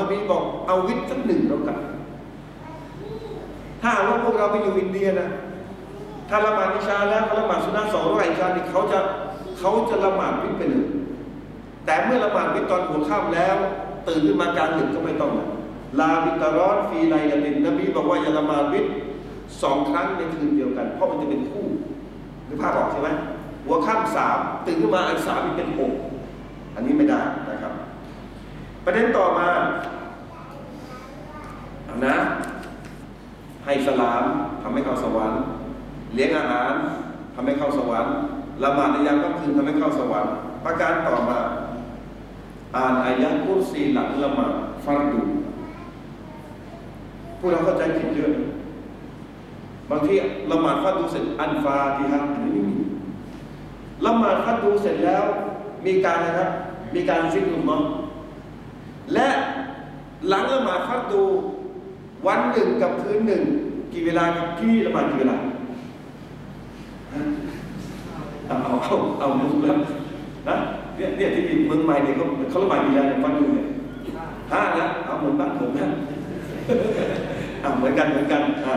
นบีบอกเอาวิทย์สักหนึ่งแล้วกัน ถ้าว่าพวกเราไปอยู่อินเดียนะถ้าละหมาดอิชาแล้วละหมาดสุนนะสองร้อยอิชานี่เขาจะเขาจะละหมาดวิทย์ไปเลยแต่เมื่อละหมาดวิทย์ตอนหัวค่ำแล้ว ตื่นขึ้นมากลางดึกก็ไม่ต้องละลาบิตารอนฟีไลละตินนบีบอกว่าอย่าละหมาดวิทย์สองครั้งในคืนเดียวกัน เพราะมันจะเป็นคู่หรือภาพออกใช่ไหมหัวค่ำสามตื่นขึ้นมาอันสามนี่เป็นหกอันนี้ไม่ได้ ประเด็นต่อมาอานะให้สลามทำให้เข้าสวรรค์ เลี้ยงอาหารทำให้เข้าสวรรค์ละหมาดในยามค่ำคืนทำให้เข้าสวรรค์ ประการต่อมา อ่านอายะกุรซีหลังละหมาดฟัรดูพวกเราเข้าใจผิดเยอะบางทีละหมาดฟัรดูเสร็จอันฟาติฮะอันนี้ไม่มีละหมาดฟัรดูเสร็จแล้ว มีการนะครับ มีการซิกรุลมอ และหลังละหมาดฟัรดูวันหนึ่งกับคืนหนึ่ง กี่เวลาครับที่ละหมาดกี่เวลาเอาเอาเอาเอาดูแล้วนะเนี่ยเนี่ยที่เมืองใหม่เนี่ยเขาเขาละหมาดกี่เวลาฟังดูเนี่ยห้านะเอาเหมือนบ้านผมนะอ่าเหมือนกันเหมือนกันอ่า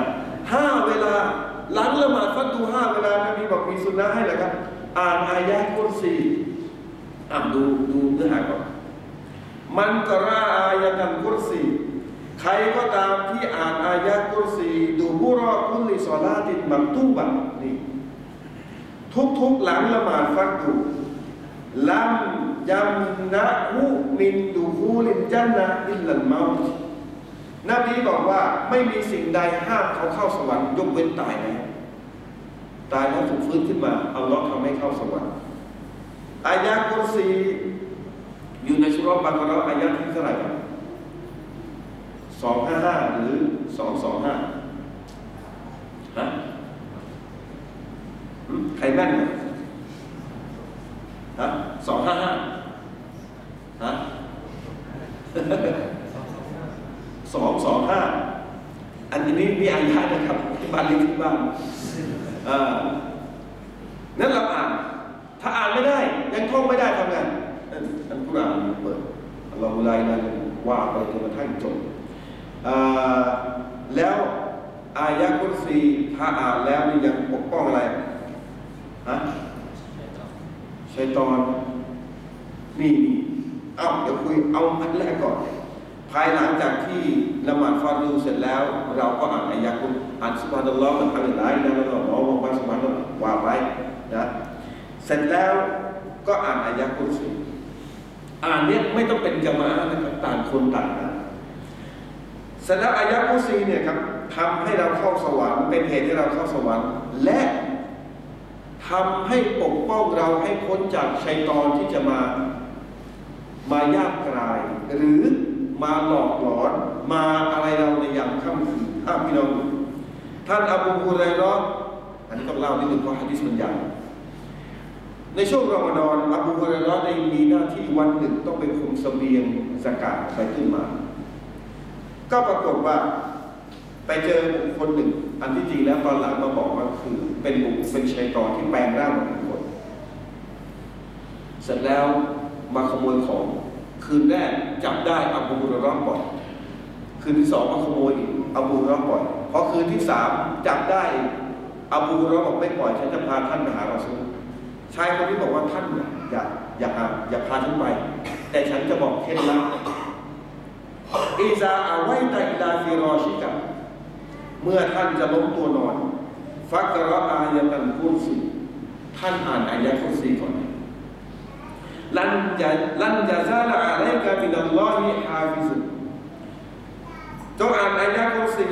ห้าเวลาหลังละหมาดฟัดดูห้าเวลานบีบอกมีสุนนะให้แหละครับ อ่านอายะกุรซีอ่านดูดูเนื้อหาก่อน มันกราอายะกันกุรซีใครก็ตามที่อ่านอายะกุรซีดูบุรอคุลิซอลาติมักตูบันนี่ทุกๆหลังละหมาดฟัดดูลัมยัมนะฮูมินดูฮูลินจันนะอิลลัลเมาตนบีบอกว่าไม่มีสิ่งใดห้ามเขาเข้าสวรรค์ยกเว้นตายแล้วตายแล้วถูกฟื้นขึ้นมาอัลลอฮ์ทำให้เข้าสวรรค์อายะกุรซี อยู่ในสุรบะกะเราะอายะที่เท่าไหร่สองห้าห้าหรือสองสองห้าฮะใครแม่นฮะสองห้าห้าฮะสองสองห้าอันนี้มีอายะนะครับที่บ้านเล็กที่บ้านเราอ่าน ถ้าอ่านไม่ได้ ยังท่องไม่ได้ทำไงนั่นอันกุรอานเปิดอัลลอฮฺไลนั้นว่าไปจนกระทั่งจบ อ่าแล้วอายะกุรซีถ้าอ่านแล้วนี่ยังปกป้องอะไรฮะชัยตอนนี่นี่เอ้าเดี๋ยวคุยเอาอันแรกก่อน ภายหลังจากที่ละหมาดฟารูเสร็จแล้ว เราก็ อ่านอายะกุรอ่านสุบฮานัลลอฮ์มันทำอย่างไรนะแล้วก็บอกว่าสุบฮานัลลอฮ์ว่าไปนะเสร็จแล้วก็อ่านอายะกุรซีอ่านเนี้ยไม่ต้องเป็นจามะนะครับต่างคนต่างอ่านเสร็จแล้วอายะกุซีเนี่ยครับทำให้เราเข้าสวรรค์เป็นเหตุให้เราเข้าสวรรค์และทำให้ปกป้องเราให้พ้นจากชัยตอนที่จะมา มายากกลาย หรือมาหลอกหลอนมาอะไรเราในยามค่ำคืน ถ้าพี่น้องดูท่านอบูฮุไรเราะห์อันนี้ต้องเล่านิดหนึ่งเพราะฮะดิษมันยาวในช่วงรอมฎอนอบูฮุไรเราะห์ได้มีหน้าที่วันหนึ่งต้องไปคุมเสบียงสกาดไปขึ้นมา ก็ปรากฏว่าไปเจอบุคคลหนึ่ง อันที่จริงแล้วตอนหลังมาบอกว่าคือ เป็นบุคเป็นชัยตอนที่แปลงร่างเป็นคน เสร็จแล้วมาขโมยของ คืนแรกจับได้อบูฮุรเราะห์ปล่อยคืนที่สองมาขโมยอีก อบูรเราะห์ปล่อยพอคืนที่สามจับได้อบูรเราะห์บอกไม่ปล่อยฉันจะพาท่านไปหาเราซูลชายคนนี้บอกว่าท่านอย่าอย่าหาอย่าพาฉันไป แต่ฉันจะบอกเคล็ดลับอิซาอาไวตาอิลาฟิรอชิกะเมื่อท่านจะล้มตัวนอน ฟักรออายะตันกุรซีท่านอ่านอายะกุรซีก่อนลันจะลันจะซาลาอะลัยกะมินัลลอฮิฮาฟิซุ จงอ่านอายะกุรซี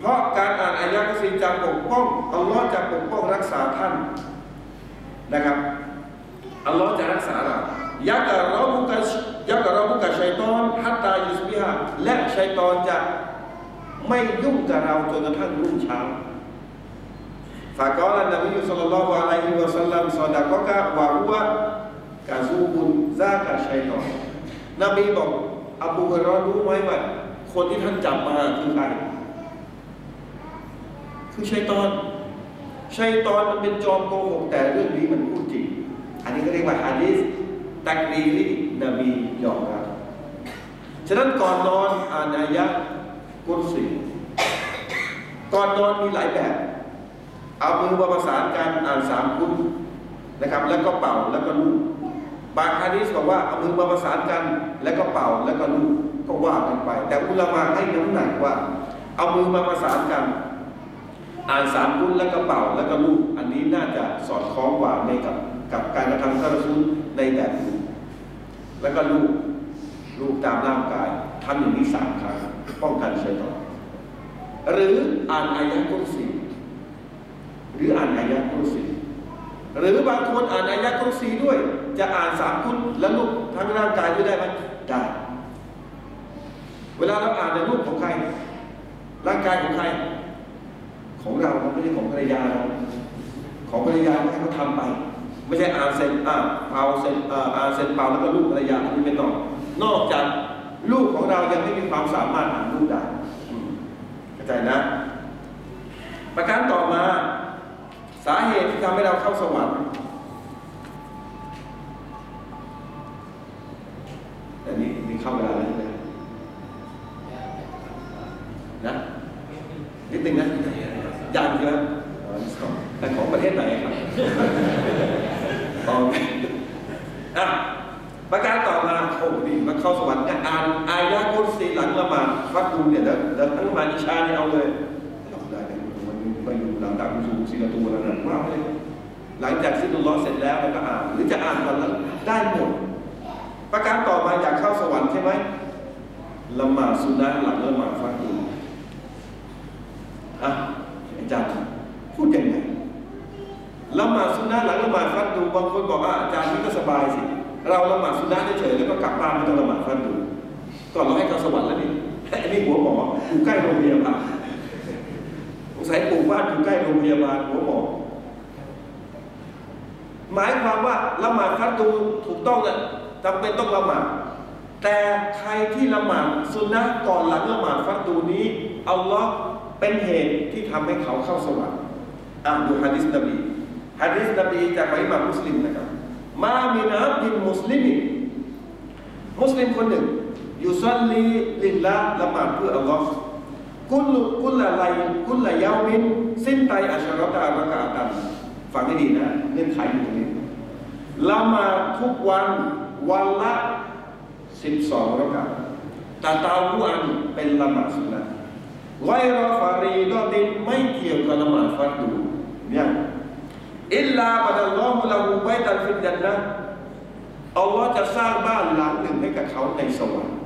เพราะการอ่านอายะกุรซีจะปกป้องอัลลอฮ์จะปกป้องรักษาท่านนะครับอัลลอฮ์จะรักษาเรายักรอบุกะยักรอบุกะชัยตอนฮัตตายุสบิฮาและชัยตอนจะไม่ยุ่งกับเราจนกระทั่งรุ่งเช้าฝากอลนบีสุลต่านละฮ์อะลัยฮิวะสัลลัมซอดะกะกะวะฮุวะกะซูบุนซากะชัยตอนนบีบอกอบูฮุรอรู้ไหมว่า คนที่ท่านจับมาคือใครคือชัยตอนชัยตอนมันเป็นจอมโกหกแต่เรื่องนี้มันพูดจริง อันนี้ก็เรียกว่าฮะดีษตักรีรีนบียอมรับฉะนั้นก่อนนอนอ่านอายะกุรสีก่อนนอนมีหลายแบบ เอามือมาประสานกันอ่านสามกุลนะครับ แล้วก็เป่าแล้วก็ลูบบางฮะดีษบอกว่าเอามือมาประสานกัน แล้วก็เป่าแล้วก็ลูบ ก็ว่ากันไป แต่อุลามาให้น้ำหนักว่า เอามือมาประสานกัน อ่านสามกุลแล้วก็เป่าแล้วก็ลูบอันนี้น่าจะสอดคล้องกว่าในกับกับการกระทำท่านรซูลในแบบนี้แล้วก็ลูบลูบตามร่างกายทำอย่างนี้สามครั้งป้องกันชัยตอนหรืออ่านอายะกุรสีหรืออ่านอายะกุรสีหรือบางคนอ่านอายะกุรสีด้วย จะอ่านสามกุลแล้วลูบทั้งร่างกายด้วยได้ไหมได้ เวลาเราอ่านในรูปของใคร ร่างกายของใคร ของเราไม่ใช่ของภรรยาเราของภรรยาให้เขาทำไป ไม่ใช่อ่านเสร็จอ่านเปล่าเสร็จอ่านเสร็จเปล่าแล้วก็ลูกภรรยาอันนี้ไม่ต้องนอกจากลูกของเรายังไม่มีความสามารถอ่านลูกได้เข้าใจนะ ประการต่อมาสาเหตุที่ทำให้เราเข้าสวรรค์แต่นี่นี่เข้าเวลาแล้ว ครับต่ออะประการต่อมาโอ้ดีมาเข้าสวรรค์เนี่ยอ่านอายะกุรซีหลังละหมาดฟัดดูเนี่ยเดี๋ยวเดี๋ยวทั้งละมาอิชาเนี่ยเอาเลยเราได้เลยมันไปอยู่หลังจากอุซูซีละตัวแล้วนะว่าเลยหลังจากสิ้นล้อฮ์เสร็จแล้วก็อ่านหรือจะอ่านตอนนั้นได้หมดประการต่อมาอยากเข้าสวรรค์ใช่ไหมละหมาดสุนนะหลังละหมาดฟัดดูอะอาจารย์พูดยังไง ละหมาดสุนนะหลังละหมาดฟัดดูบางคนบอกว่าอาจารย์นี่ก็สบายสิ เราละหมาดสุนนะเฉยๆแล้วก็กลับบ้านไม่ต้องละหมาดฟัดดูก่อนเราให้เข้าสวรรค์แล้วนี่อันนี้หัวหมออยู่ใกล้โรงพยาบาลสงสัยปลูกบ้านอยู่ใกล้โรงพยาบาลหัวหมอหมายความว่าละหมาดฟัดดูถูกต้องเนี่ยจำเป็นต้องละหมาดแต่ใครที่ละหมาดสุนนะก่อนหลังละหมาดฟัดดูนี้อัลลอฮ์เป็นเหตุที่ทำให้เขาเข้าสวรรค์อ่านดูฮะดิษนบี ฮะดิษนบีจากอิหม่ามมุสลิมนะครับมามินาบินมุสลิมมุสลิมคนหนึ่งยูซัลลีลิลละละหมาดเพื่ออัลลอฮ์กุลกุลละไลกุลละยามินสิ้นไตอัชรตารากาตันฟังให้ดีนะเงื่อนไขอยู่ตรงนี้ละหมาดทุกวันวันละสิบสองรากาตาตาวุอันเป็นละหมาดสุนนะไวรอฟารีดอดินไม่เกี่ยวกับละหมาดฟัดดูเนี่ย อิลลาบัลลอฮุลาหูไบตันฟินจันนะอัลลอฮ์จะสร้างบ้านหลังหนึ่งให้กับเขาในสวรรค์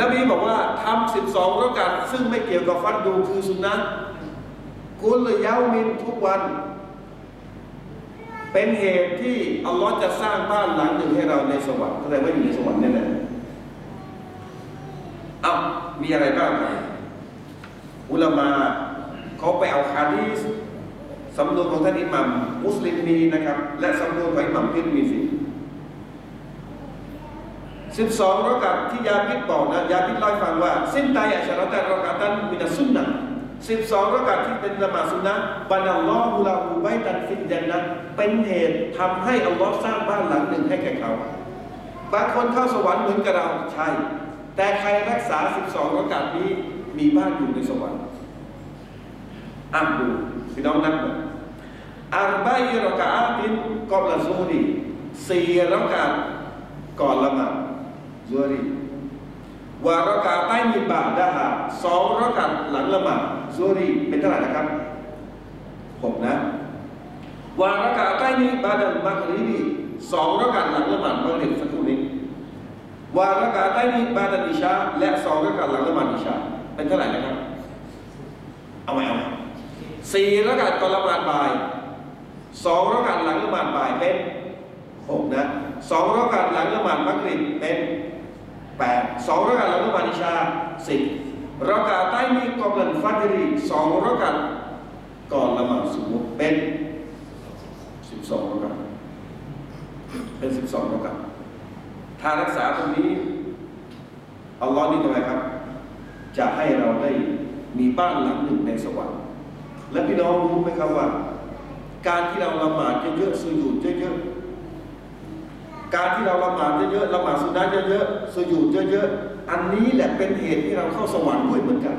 นบีบอกว่าทำสิบสองรากาซึ่งไม่เกี่ยวกับฟัดดูคือสุนนะกุลยาวมินทุกวัน เป็นเหตุที่อัลลอฮ์จะสร้างบ้านหลังหนึ่งให้เราในสวรรค์แสดงว่าอยู่ในสวรรค์แน่ๆเอามีอะไรบ้างอุลามาเขาไปเอาฮะดีษ สำนวนของท่านอิหมัมมุสลิมมีนะครับ และสำนวนของอิหมัมพิรมีสิสิบสองรกัดที่ยาพิษบอกนะยาพิษเล่าให้ฟังว่าสิ้นตายอัชรตันรกัดตันมินาสุนนะสิบสองรกัดที่เป็นละหมาดสุนนะบันอัลลอฮุลาหูไบตันฟินจันนะเป็นเหตุทำให้อัลลอฮ์สร้างบ้านหลังหนึ่งให้แก่เขาบางคนเข้าสวรรค์เหมือนกับเราใช่ แต่ใครรักษา12รกัดนี้มีบ้านอยู่ในสวรรค์อ่านดูพี่น้องนับดู อัลบายรกาอาตินกอบละซูรีสี่รกัดก่อนละหมาดซูรีวารกาใต้มีบาดาหาสองรกัดหลังละหมาดซูรีเป็นเท่าไหร่นะครับหกนะวารกาใต้มีบาดัลมักริบีสองรกัดหลังละหมาดมักริบสักครู่นี้วารากาใต้นี้บาดันอิชาและสองรากาหลังละหมาดอิชาเป็นเท่าไหร่นะครับเอาไหมเอาไหมสี่รากาก่อนละหมาดบ่าย สองรากาหลังละหมาดบ่ายเป็นหกนะสองรากาหลังละหมาดมักริบเป็นแปดสองรากาหลังละหมาดอิชาสิบรากาใต้นี้กอบลันฟัจรีสองรากาก่อนละหมาดสุบุเป็นสิบสองรากาเป็นสิบสองรากาถ้ารักษาตรงนี้อัลลอฮ์นี่ทำไมครับ จะให้เราได้มีบ้านหลังหนึ่งในสวรรค์และพี่น้องรู้ไหมครับว่า การที่เราละหมาดเยอะๆสุญูดเยอะๆการที่เราละหมาดเยอะๆละหมาดสุนนะเยอะๆสุญูดเยอะๆอันนี้แหละเป็นเหตุที่เราเข้าสวรรค์ด้วยเหมือนกัน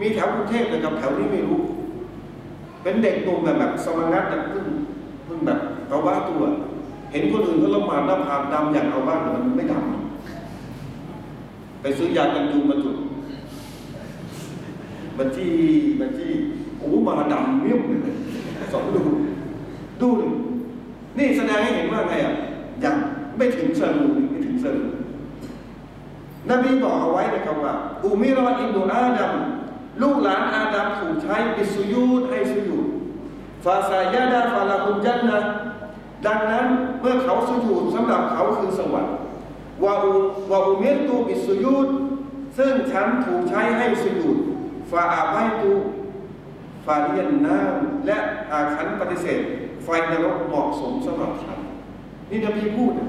มีแถวกรุงเทพนะครับแถวนี้ไม่รู้ เป็นเด็กหนุ่มแบบแบบสมังัดแบบเพิ่งเพิ่งแบบเอาว่าตัว เห็นคนอื่นเขาละหมาดหน้าผากดำอย่างเอาว่ามันไม่ดำไปซื้อยากันยุงมาจุดบัญชีบัญชี โอ้มาดำเมี่ยมเลยสองดูดูนี่แสดงให้เห็นว่าไงอะยังไม่ถึงเซรูไม่ถึงเซรูนบีบอกเอาไว้นะครับว่าอุมิรออินโดอาดัมลูกหลานอาดัมถูกใช้ปิสุยูดให้สุยูดฟาซายาดาฟาลาคุนจันนะดังนั้นเมื่อเขาสุยูดสำหรับเขาคือสวรรค์วาอุวาอุมิรตูปิสุยูดซึ่งฉันถูกใช้ให้สุยูดฟาอาไบตู ฟาเรียนน้ำและหากฉันปฏิเสธ ไฟนรกเหมาะสมสำหรับฉันนี่นบีพูดนะ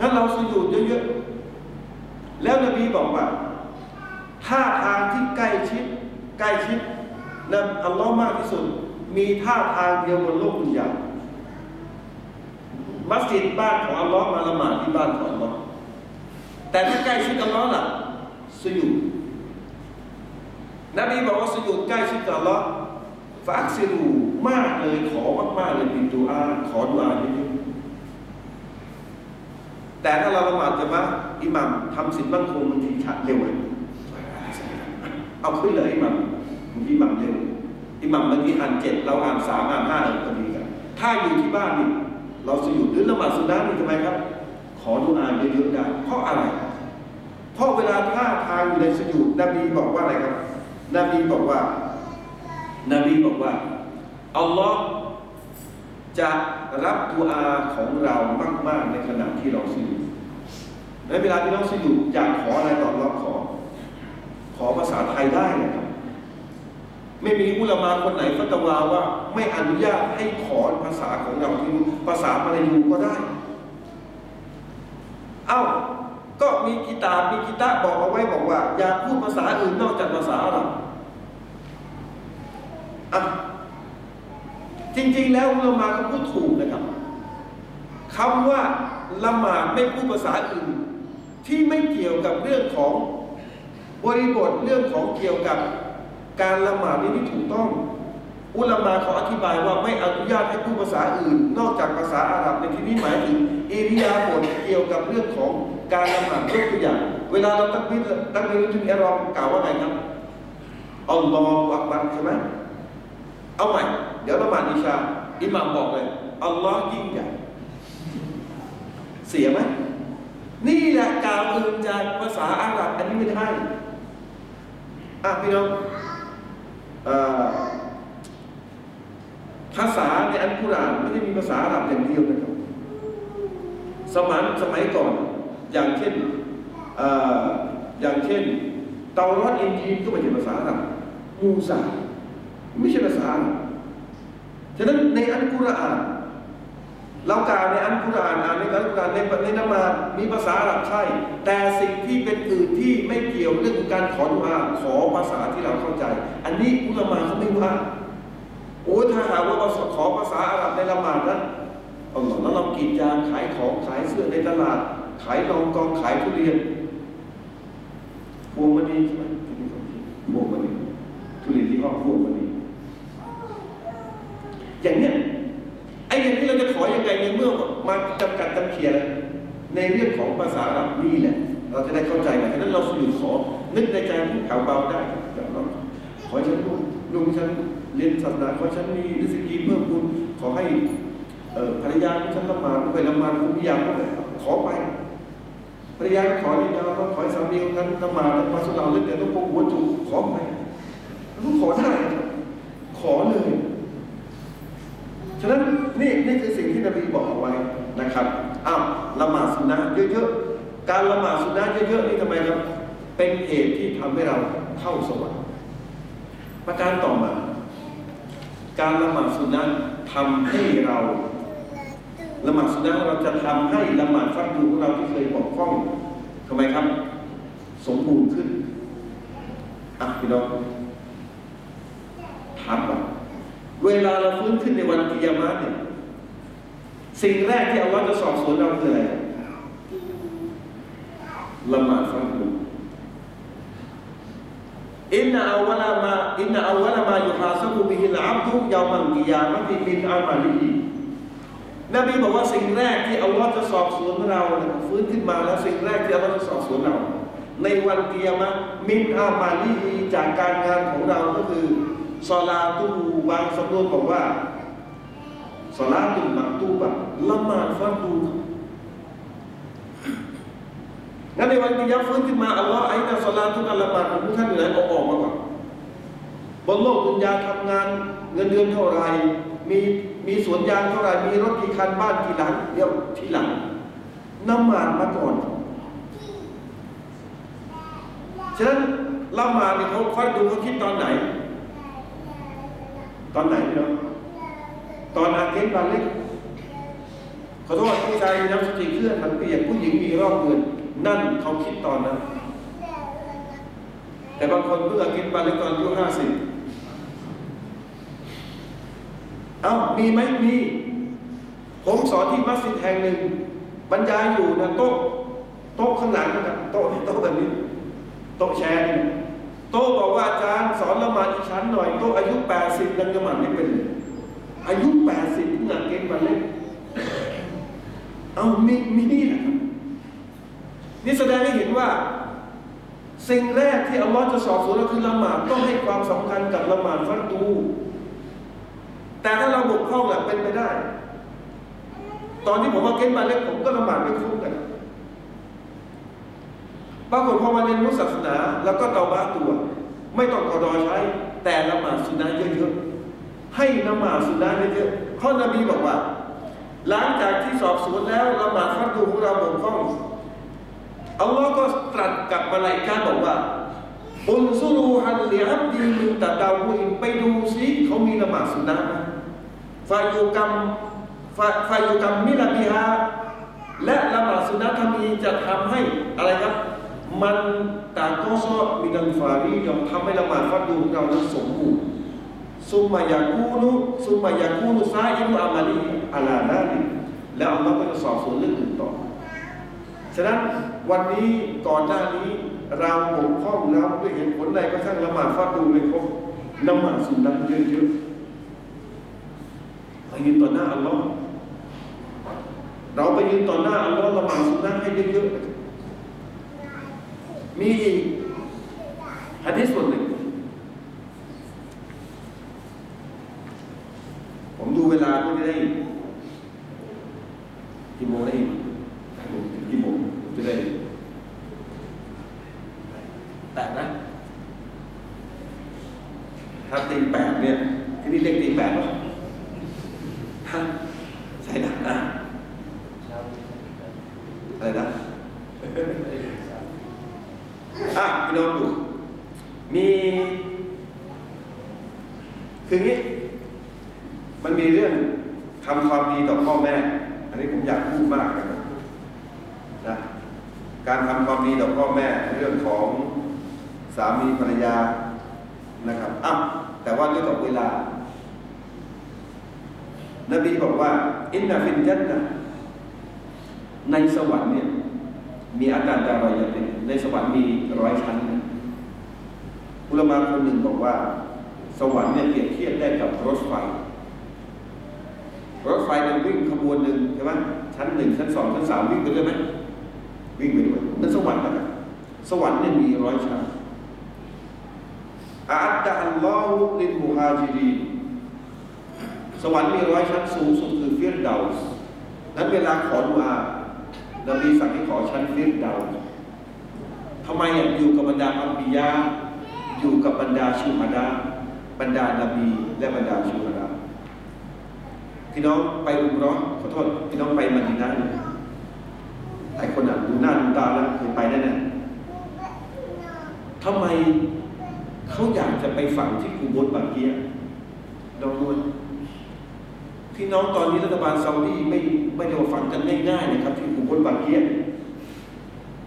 งั้นเราสุดเยอะๆแล้วนบีบอกว่าท่าทางที่ใกล้ชิด ใกล้ชิดนะอัลลอฮ์มากที่สุด มีท่าทางเดียวบนโลกดุนยามัสยิดบ้านของอัลลอฮ์มาละหมาดที่บ้านของอัลลอฮ์แต่ถ้าใกล้ชิดอัลลอฮ์ล่ะสุด นบีบอกว่าสุญูดใกล้ชิดกับลลอฮ์ฟักซิรูมากเลยขอมากๆเลยบินดูอาขอดูอาเยอะๆแต่ถ้าเราละหมาดจะมาอิหมัมทำสินมั่งคงบางทีชัดเร็วเลยเอาขึ้นเลยอิหมัมบางทีอิหมัมเร็วอิหมัมบางทีอ่านเจ็ดเราอ่านสามอ่านห้าอ่านพอดีกันถ้าอยู่ที่บ้านนี่เราสยุดหรือละหมาดสุนัขนี่ทำไมครับ ขอดูอาเยอะๆได้เพราะอะไร เพราะเวลาท่าทางอยู่ในสยุดนบีบอกว่าอะไรครับ นบีบอกว่า นบีบอกว่าอัลลอฮ์จะรับดูอาของเรามากๆในขณะที่เราสุญูดในเวลาที่เราสุญูดอยากขออะไรต่อเราขอ ขอภาษาไทยได้นะครับ ไม่มีอุลามาคนไหนฟัตวาว่าไม่อนุญาตให้ขอภาษาของเราที่ภาษามาลายูก็ได้ เอ้า ก็มีกีตาร์มีกีตาร์บอกเอาไว้บอกว่า อย่าพูดภาษาอื่นนอกจากภาษาอาหรับอะจริงๆ แล้วอุลามาก็พูดถูกนะครับคำว่าละหมาดไม่พูดภาษาอื่น ที่ไม่เกี่ยวกับเรื่องของบริบทเรื่องของเกี่ยวกับการละหมาดนี่ที่ถูกต้อง อุลามาเขาอธิบายว่าไม่อนุญาตให้พูดภาษาอื่น นอกจากภาษาอาหรับในที่นี้หมายถึงเอริยาบทเกี่ยวกับเรื่องของ การละหมาดยกตัวอย่าง เวลาเราตั้งมิตรตั้งมิตรถึงอารอมกล่าวว่าไงครับอัลลอฮฺอักบัรใช่ไหมเอาใหม่ เดี๋ยวละหมาดอิชาอิหมัมบอกเลยอัลลอฮ์ยิ่งใหญ่เสียไหมนี่แหละกล่าวอื่นจากภาษาอาหรับอันนี้ไม่ได้อะพี่น้องภาษาในอัลกุรอานไม่ได้มีภาษาอาหรับอย่างเดียวนะครับสมัยสมัยก่อน อย่างเช่นอย่างเช่น เตารอดอินจีนก็ไม่ใช่ภาษาอาหรับมูซาไม่ใช่ภาษาฉะนั้นในอัลกุรอานเรากล่าวในอัลกุรอานอ่านในอัลกุรอานในในนมามีภาษาอาหรับใช่ แต่สิ่งที่เป็นอื่นที่ไม่เกี่ยวเรื่องการขอดุอาขอภาษาที่เราเข้าใจ อันนี้อุลามาเขาไม่ว่าโอ้ถ้าหากว่าขอภาษาอาหรับในละหมาดนะเอาหรอแล้วเรากีดยางขายของขายเสื้อในตลาด ขายรองกองขายทุเรียนพวงมณีใช่ไหมพวงมณีทุเรียนที่ห้องพวงมณีอย่างเนี้ยไอ้อย่างนี้เราจะขอยังไงในเมื่อมาจำกัดจำเขียนในเรื่องของภาษาอับนี่แหละ เราจะได้เข้าใจนฉะนั้นเราสู่ขอ นึกในใจพูดข่าวเบาได้แบบเราขอฉันลูกลุงฉันเรียนศาสนาขอฉันมีริสกีเพิ่มพูนขอให้ภรรยาฉันละหมาดไปละหมาดคุณพิยาก็ขอไป ภรรยาขอที่เราขอสามีของฉันละมาดมาสุดเราเรื่องแต่ต้องพกหัวจุขอไปลูกขอได้ขอเลย ฉะนั้นนี่นี่คือสิ่งที่นบีบอกเอาไว้นะครับอ้าวละหมาดสุนนะเยอะๆ การละหมาดสุนนะเยอะๆนี่ทำไมครับ เป็นเหตุที่ทำให้เราเข้าสวรรค์ประการต่อมา การละหมาดสุนนะทำให้เรา ละหมาดสุนนะเราจะทำให้ละหมาดฟัดดูของเราที่เคยบกพร่องทำไมครับ สมบูรณ์ขึ้นอะพี่น้องถามว่าเวลาเราฟื้นขึ้นในวันกิยามะเนี่ยสิ่งแรกที่อัลลอฮ์จะสอบสวนเราคืออะไรละหมาดฟังดูอินนาอาวลามาอินนาอาวลามายุฮาซบุบิฮิลอับดุยามัลกิยามะติมินอามาลิฮิ นบีบอกว่าสิ่งแรกที่อัลลอฮ์จะสอบสวนเราฟื้นขึ้นมาแล้วสิ่งแรกที่อัลลอฮ์จะสอบสวนเรา ในวันเกิยามะมินอามาลิฮิจากการงานของเราก็คือซอลาตูบางสำนวนบอกว่าซอลาตุมักตูบะละมาดฟัรดูงั้นในวันกิยามฟื้นขึ้นมาอัลลอฮ์ไอ้นาซอลาตุกันละมาดของทุกท่านอยู่ไหนเอาออกมาก่อนบนโลกดุนยาทำงานเงินเดือนเท่าไหรมี มีสวนยางเท่าไหรมีรถกี่คันบ้านกี่หลังเดี๋ยวทีหลังน้ำมาดมาก่อนฉะนั้นละหมาดเนี่ยเขาฟัดดูเขาคิดตอนไหน ตอนไหนพี่น้องตอนอาเกนบาเล็กขอโทษผู้ชายน้ำสติเคลื่อนมันเปียกผู้หญิงมีรอบเดือนนั่นเขาคิดตอนนั้น แต่บางคนเพิ่งอาเกนบาเล็กตอนอายุห้าสิบ เอ้ามีไหมมี ผมสอนที่มัสยิดแห่งหนึ่ง บรรยายอยู่นะโต๊ะโต๊ะข้างหลังนะโต๊ะโต๊ะแบบนี้โต๊ะแชร์นี่โต๊ะบอกว่าอาจารย์สอนละหมาดอีกชั้นหน่อยโต๊ะอายุแปดสิบยังละหมาดไม่เป็น อายุแปดสิบเพิ่งานเกณฑ์มาเล่นเอามีมีนี่นะครับนี่แสดงให้เห็นว่า สิ่งแรกที่อัลลอฮ์จะสอบสวนเราคือละหมาดต้องให้ความสำคัญกับละหมาดฟัรดู แต่ถ้าเราบกพร่องแหละเป็นไปได้ ตอนที่ผมมาเกณฑ์มาเล็กผมก็ละหมาดไม่คุ้มกันปรากฏพอมาเรียนรู้ศาสนา แล้วก็เตาบ้าตัว ไม่ต้องกอดอใช้ แต่ละหมาดสุนัขเยอะๆให้ละหมาดสุนัขเยอะๆเพราะนบีบอกว่า หลังจากที่สอบสวนแล้วละหมาดฟัดดูของเราบกพร่องอัลลอฮ์ก็ตรัสกับมาลายกาบอกว่าอุนซุรูฮันเลียบดีมินตะดาวุอินไปดูซิเขามีละหมาดสุนัขไหม ฟายุกัมฟายุกัมมิลาบิฮาและละหมาดสุนัขมีจะทำให้อะไรครับ มันตาก็ซอมีดันฟารียอมทำให้ละหมาดฟัดดูของเรานั้นสมบูรณ์ซุมมายากูนุซุมมายากูนุซาอิมอามาลีอาลานาลิแล้วอัลลอฮ์ก็จะสอบสวนเรื่องอื่นต่อ ฉะนั้นวันนี้ก่อนหน้านี้เราบกพร่องเราด้วยเหตุผลใดก็ช่างละหมาดฟัดดูไม่ครบละหมาดสุนัขเยอะๆ ไปยืนต่อหน้าอัลลอฮ์เราไปยืนต่อหน้าอัลลอฮ์ละหมาดสุนัขให้เยอะๆมีอีกฮะดิษบทหนึ่ง ผมดูเวลาเพื่อจะได้กี่โมงได้กี่โมงจะได้แปดนะถ้าตีแปดเนี่ย ที่นี่เรียกตีแปดป่ะฮะใช่นะอะอะไรนะ อะพี่น้องดู มี คืองี้ มันมีเรื่องทำความดีต่อพ่อแม่ อันนี้ผมอยากพูดมากเลยนะ การทำความดีต่อพ่อแม่ เรื่องของสามีภรรยา นะครับอะแต่ว่าเรื่องของเวลา นบีบ อินนาฟินจันนะในสวรรค์เนี่ยมีอาการดารายติในสวรรค์มีร้อยชั้นอุลมาคนหนึ่งบอกว่า สวรรค์เนี่ยเปรียบเทียบได้กับรถไฟ รถไฟมันวิ่งขบวนหนึ่งใช่ไหมชั้นหนึ่งชั้นสองชั้นสามวิ่งไปด้วยไหมวิ่งไปด้วยนั่นสวรรค์นะครับสวรรค์เนี่ยมีร้อยชั้นอาดะอัลลอฮุลิมุฮาจิรี สวรรค์มีร้อยชั้นสูงสุดคือเฟียร์ดาวส์นั้นเวลาขอดุอานบีสั่งให้ขอชั้นเฟียร์ดาวส์ทำไมอะอยู่กับบรรดาอัมบียาอยู่กับบรรดาชูฮาดาบรรดานบีและบรรดาชูฮาดาพี่น้องไปอุมร้อนขอโทษพี่น้องไปมาดีนาหลายคนอะดูหน้าดูตาแล้วเคยไปแน่ๆทำไมเขาอยากจะไปฝังที่กูบนบาเกียน้องรู้ไหม พี่น้องตอนนี้รัฐบาลซาอุดีไม่ไม่ได้มาฝังกันง่ายๆนะครับ ที่กูโบนบาเกีย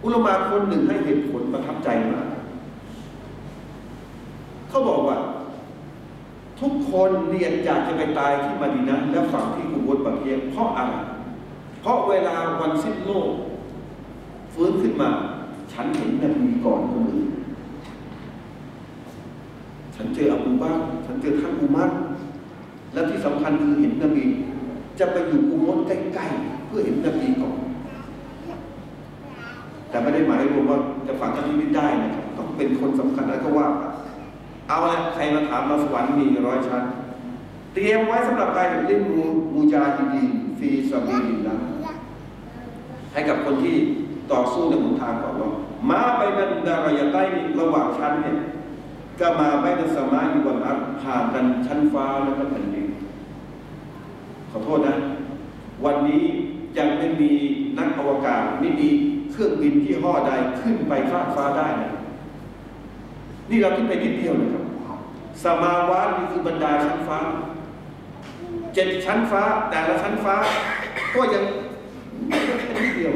อุลมาคนหนึ่งให้เหตุผลประทับใจมากเขาบอกว่า ทุกคนเรียนอยากจะไปตายที่มาดีนะและฝังที่กูโบนบาเกียเพราะอะไรเพราะเวลาวันสิ้นโลกฟื้นขึ้นมา ฉันเห็นนบีก่อนคนอื่นฉันเจออบูบักฉันเจอท่านอุมัร และที่สำคัญคือเห็นนบีจะไปอยู่อุโมดใกล้ๆเพื่อเห็นนบีก่อนแต่ไม่ได้หมายรวมว่าจะฝังกันที่ไม่ได้นะครับต้องเป็นคนสำคัญแล้วก็ว่า เอาละใครมาถามเราสวรรค์มีร้อยชั้น เตรียมไว้สำหรับการเล่นมูมูจาฮิดีฟีซาบีลิลละให้กับคนที่ต่อสู้ในหนทางของเรามาไปนันดารายาใต้ระหว่างชั้นเนี่ย ก็มาไปในสมาอยู่บนอัพห่างกันชั้นฟ้าแล้วก็แผ่นดินขอโทษนะ วันนี้ยังไม่มีนักอวกาศไม่มีเครื่องบินที่ห่อใดขึ้นไปฟากฟ้าได้นะนี่เราคิดไปนิดเดียวนะครับ สมาวานี่คือบรรดาชั้นฟ้าเจ็ดชั้นฟ้า แต่ละชั้นฟ้า ก็ยังนิดเดียว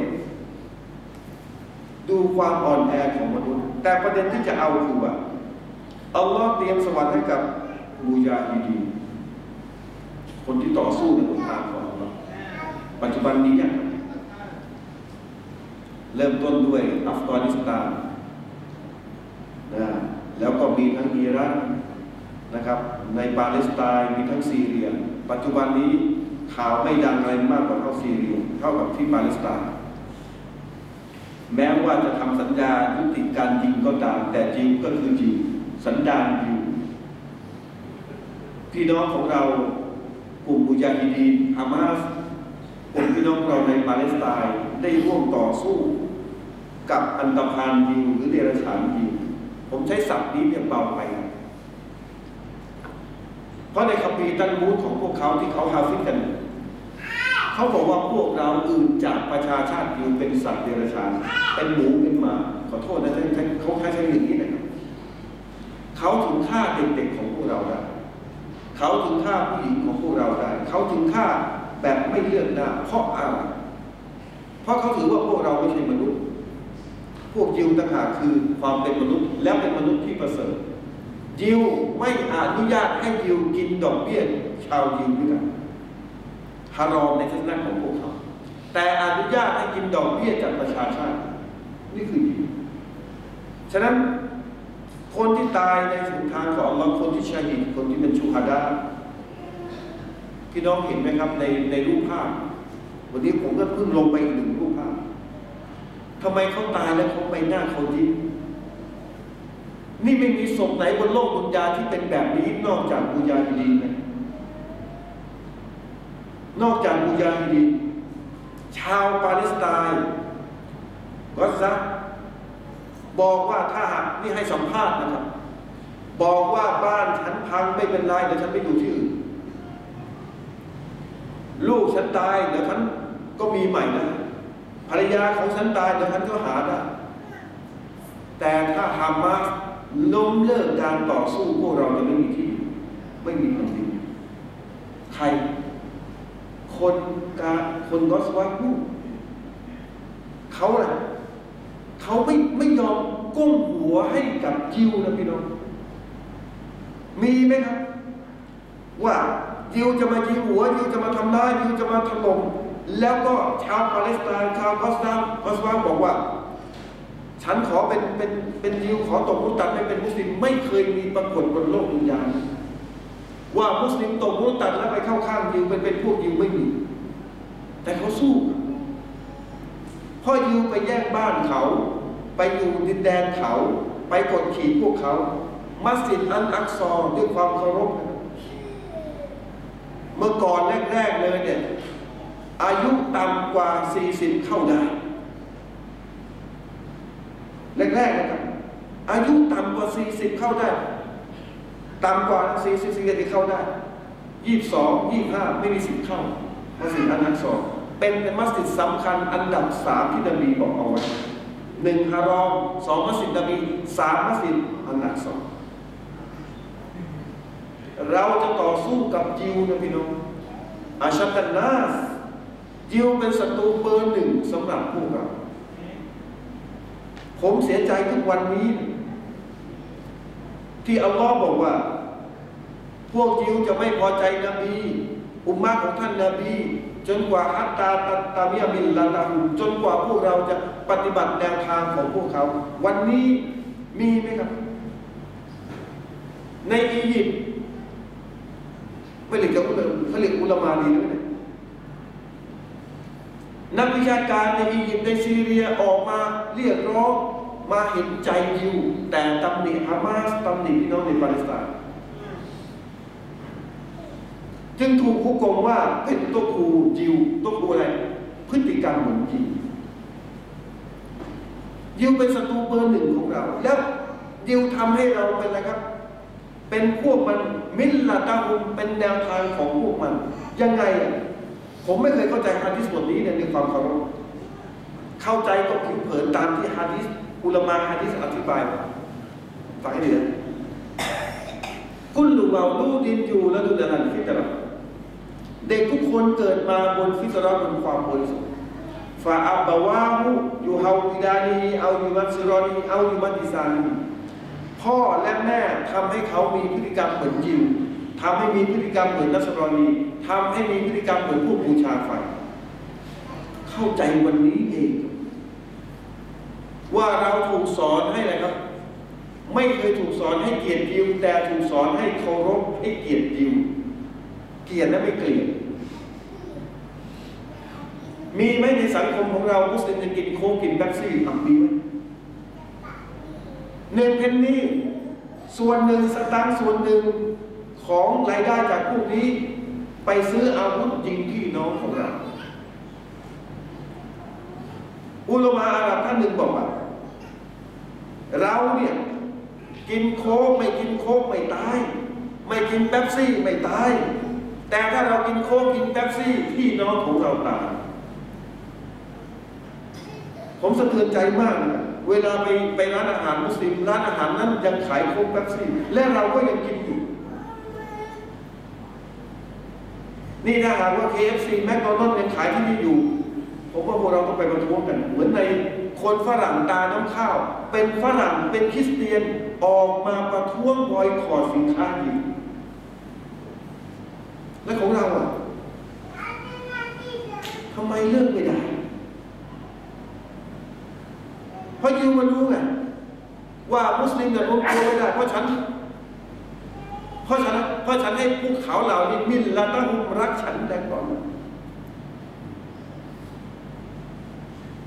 ดูความอ่อนแอของมนุษย์ แต่ประเด็นที่จะเอาคือว่า อัลลอฮ์เตรียมสวรรค์ให้กับบูยาฮีดีนคนที่ต่อสู้ในหนทางของอัลลอฮ์ปัจจุบันนี้เนี่ยเริ่มต้นด้วยอัฟกานิสถานนะแล้วก็มีทั้งอิรักนะครับ ในปาเลสไตน์มีทั้งซีเรีย ปัจจุบันนี้ข่าวไม่ดังอะไรมากกว่าเท่าซีเรียเท่ากับที่ปาเลสไตน์แม้ว่าจะทำสัญญายุติการยิงก็ตามแต่จริงก็คือจริง สัญญาณอยู่พี่น้องของเรากลุ่มมุญาฮิดีนฮามาสกลุ่มพี่น้องเราในปาเลสไตน์ได้ร่วมต่อสู้กับอันตพานยิวหรือเดรัจฉานยิวผมใช้ศัพท์นี้เนี่ยเบาไป เพราะในคัมภีร์ตันมูดของพวกเขาที่เขาฮาฟิกกัน เขาบอกว่าพวกเราอื่นจากประชาชาติยิวเป็นสัตว์เดรัจฉาน เป็นหมูเป็นหมา ขอโทษนะเขาใช้ใช้อย่างนี้นะครับ เขาถึงฆ่าเด็กๆของพวกเราได้เขาถึงฆ่าผู้หญิงของพวกเราได้ เขาถึงฆ่าแบบไม่เลือกหน้าเพราะอะไรเพราะเขาถือว่าพวกเราไม่ใช่มนุษย์ พวกยิวต่างหากคือความเป็นมนุษย์ และเป็นมนุษย์ที่ประเสริฐยิวไม่อนุญาตให้ยิวกินดอกเบี้ยชาวยิวด้วยกันฮารอมในทัศนะของพวกเขา แต่อนุญาตให้กินดอกเบี้ยจากประชาชาติ นี่คือยิวฉะนั้น คนที่ตายในสุนทางของเราคนที่ชาฮิดคนที่เป็นชูฮาดาพี่น้องเห็นไหมครับในในรูปภาพ วันนี้ผมก็เพิ่งลงไปอีกหนึ่งรูปภาพทำไมเขาตายแล้วเขาไปหน้าเขายิ้มนี่ไม่มีศพไหนบนโลกบุญญาที่เป็นแบบนี้นอกจากบุญญาฮิดีนะนอกจากบุญญาฮิดี ชาวปาเลสไตน์กัซะ บอกว่าถ้าหากนี่ให้สัมภาษณ์นะครับ บอกว่าบ้านฉันพังไม่เป็นไรเดี๋ยวฉันไปอยู่ที่อื่นลูกฉันตายเดี๋ยวฉันก็มีใหม่นะภรรยาของฉันตายเดี๋ยวฉันก็หาได้แต่ถ้าฮามาสล้มเลิกการต่อสู้พวกเราจะไม่มีที่ไม่มีแผ่นดินใคร คนกาคนกอสวาพูเขาแหละเขาไม่ไม่ยอมก้มหัวให้กับยิวนะพี่น้อง มีไหมครับ ว่า ยิวจะมายิงหัวยิวจะมาทำร้ายยิวจะมาถล่มแล้วก็ชาวปาเลสไตน์ชาวกอสตามกอสวาบอกว่า ฉันขอเป็นเป็นเป็นยิวขอตกมุตัดไม่เป็นมุสลิมไม่เคยมีปรากฏบนโลกดุนยาว่ามุสลิมตกมุตัดแล้วไปเข้าข้างยิวเป็นเป็นพวกยิวไม่มี แต่เขาสู้พ่อยิวไปแย่งบ้านเขา ไปอยู่ดินแดนเขา ไปกดขี่พวกเขามัสยิดอันอักซอด้วยความเคารพ เมื่อก่อนแรกๆเลยเนี่ยอายุต่ำกว่า 40 เข้าได้ แรกๆนะครับอายุต่ำกว่า 40 เข้าได้ ต่ำกว่า 40 40เข้าได้ 22 25 ไม่มีสิทธิ์เข้ามัสยิดอันอักซองเป็นมัสยิดสำคัญอันดับสามที่นบีบอกเอาไว้หนึ่งฮารอมสองมัสยิดนบีสามมัสยิดอันอักซอง เราจะต่อสู้กับยิวนะพี่น้องอาชัตันนาสยิวเป็นศัตรูเบอร์หนึ่งสำหรับพวกเราผมเสียใจทุกวันนี้ ที่อัลลอฮ์บอกว่า พวกยิวจะไม่พอใจนบี อุมมาของท่านนบี จนกว่าฮัตตาตตามิยามิลลาตาหุจนกว่าพวกเราจะปฏิบัติแนวทางของพวกเขา วันนี้มีไหมครับ ในอียิปต์ ไม่เรียกเขาเลยเขาเรียกอุลามาดีนะเนี่ยนักวิชาการในอียิปต์ในซีเรียออกมาเรียกร้องมาเห็นใจยิวแต่ตำหนิฮามาสตำหนิพี่น้องในปาเลสไตน์จึงถูกคุกกงว่าเป็นตัวครูยิวตัวครูอะไร พฤติกรรมเหมือนยิวยิวเป็นศัตรูเบอร์หนึ่งของเรา แล้วยิวทำให้เราเป็นอะไรครับ เป็นพวกมัน มิลลาตาฮุมเป็นแนวทางของพวกมัน ยังไง ผมไม่เคยเข้าใจฮะดิษบทนี้เนี่ยในความเคารพเข้าใจก็ผิวเผินตามที่ฮะดิษอุลามาฮะดิษอธิบายฟังให้ดีนะกุลลูเมาลูดินอยู่และดูดนันฟิตรเด็กทุกคนเกิดมาบนฟิตรบนความบริสุทธิ์ฟาอับบาวาหูยูฮาวิดานีเอายูมัตซิรอนีเอายูมัติซานี พ่อและแม่ทำให้เขามีพฤติกรรมเหมือนยิวทำให้มีพฤติกรรมเหมือนนัสรอนีทำให้มีพฤติกรรมเหมือนผู้บูชาไฟ เข้าใจวันนี้เอง ว่าเราถูกสอนให้อะไรครับ ไม่เคยถูกสอนให้เกียรติยิวแต่ถูกสอนให้เคารพให้เกียรติยิวเกียรติและไม่เกลียดมีไหมในสังคมของเรามุสลิมจะกินโค้กกินแป๊บซี่อะมีไหม หนึ่งเพนนีส่วนหนึ่งสตางค์ส่วนหนึ่งของรายได้จากพวกนี้ ไปซื้ออาวุธยิงพี่น้องของเรา อุลมาอาหรับท่านหนึ่งบอกว่า เราเนี่ย กินโค้กไม่กินโค้กไม่ตาย ไม่กินแป๊บซี่ไม่ตาย แต่ถ้าเรากินโค้กกินแป๊บซี่พี่น้องของเราตายผมสะเทือนใจมากนะ เวลาไปไปร้านอาหารมุสลิมร้านอาหารนั้นยังขายโค้กแป๊บซี่และเราก็ยังกินอยู่ นี่ถ้าหากว่า KFC แมคโดนัลด์ยังขายที่นี่อยู่ ผมว่าพวกเราต้องไปประท้วงกัน เหมือนในคนฝรั่งตาน้ำข้าว เป็นฝรั่งเป็นคริสเตียนออกมาประท้วงบอยคอรสินค้าอีกและของเราอะทำไมเลือกไม่ได้ เพราะยิวมันรู้ไงว่ามุสลิมเนี่ยรวมตัวไม่ได้ เพราะฉัน เพราะฉันเพราะฉันให้พวกเขาเหล่านี้มิลละตั้งรักฉันแต่ก่อน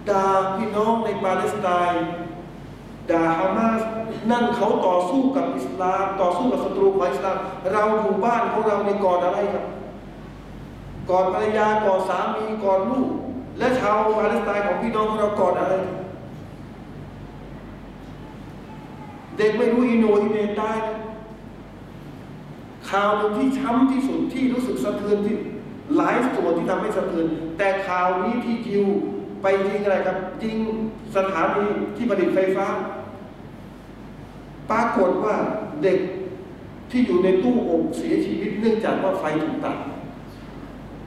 ด่าพี่น้องในปาเลสไตน์ด่าฮามาสนั่นเขาต่อสู้กับอิสลาม ต่อสู้กับศัตรูของอิสลาม เราอยู่บ้านของเราในก่อนอะไรครับ ก่อนภรรยาก่อนสามีก่อนลูก และชาวปาเลสไตน์ของพี่น้องของเราก่อนอะไร เด็กไม่รู้อิโนอิเนตายนะข่าวหนึ่งที่ช้ำที่สุดที่รู้สึกสะเทือนที่หลายส่วนที่ทำให้สะเทือนแต่ข่าวนี้ที่ยิวไปยิงอะไรครับยิงสถานีที่ผลิตไฟฟ้า ปรากฏว่าเด็กที่อยู่ในตู้อบเสียชีวิตเนื่องจากว่าไฟถูกตัด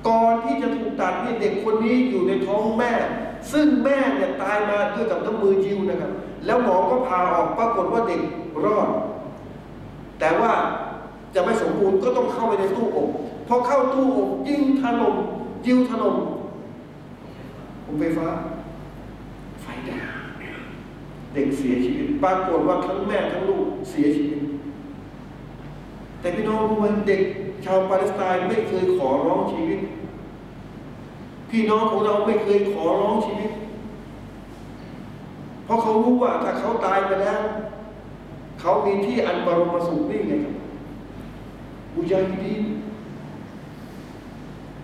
ก่อนที่จะถูกตัดเนี่ยเด็กคนนี้อยู่ในท้องแม่ ซึ่งแม่เนี่ยตายมาด้วยกับน้ำมือยิวนะครับ แล้วหมอก็พาออกปรากฏว่าเด็กรอด แต่ว่าจะไม่สมบูรณ์ก็ต้องเข้าไปในตู้อบพอเข้าตู้อบยิงถล่มยิวถล่มผมไฟฟ้า ไฟดับเด็กเสียชีวิตปรากฏว่าทั้งแม่ทั้งลูกเสียชีวิต แต่พี่น้องรู้ไหมเด็กชาวปาเลสไตน์ไม่เคยขอร้องชีวิต พี่น้องของเราไม่เคยขอร้องชีวิต เพราะเขารู้ว่าถ้าเขาตายไปแล้ว เขามีที่อันบรมสุขนี่ไงครับบุญญาฮิดี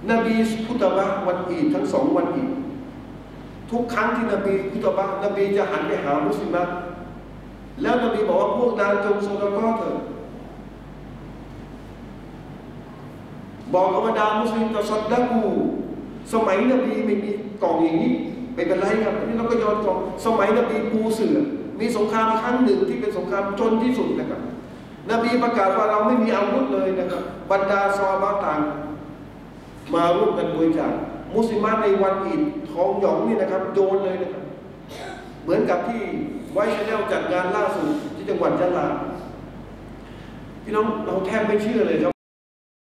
นนบีพุทธบะวันอีดทั้งสองวันอีดทุกครั้งที่นบีพุทธบะนบีจะหันไปหามุสลิมะแล้วนบีบอกว่าพวกนางจงโซดาก็เถอะบอกกับบรรดามุสลิมตะสัดดะกูสมัยนบีไม่มีกล่องอย่างนี้ ไม่เป็นไรครับนนี้เราก็ย้อนกล่องสมัยนบีปูเสือมีสงครามครั้งหนึ่งที่เป็นสงครามจนที่สุดนะครับ นบีประกาศว่าเราไม่มีอาวุธเลยนะครับ บรรดาซอฮาต่างมาร่วมกันบริจาคมุสลิมในวันอีดทองหยองนี่นะครับโดนเลยนะครับ เหมือนกับที่ไวชแนลจัดงานล่าสุดที่จังหวัดยะลาพี่น้องเราแทบไม่เชื่อเลยครับ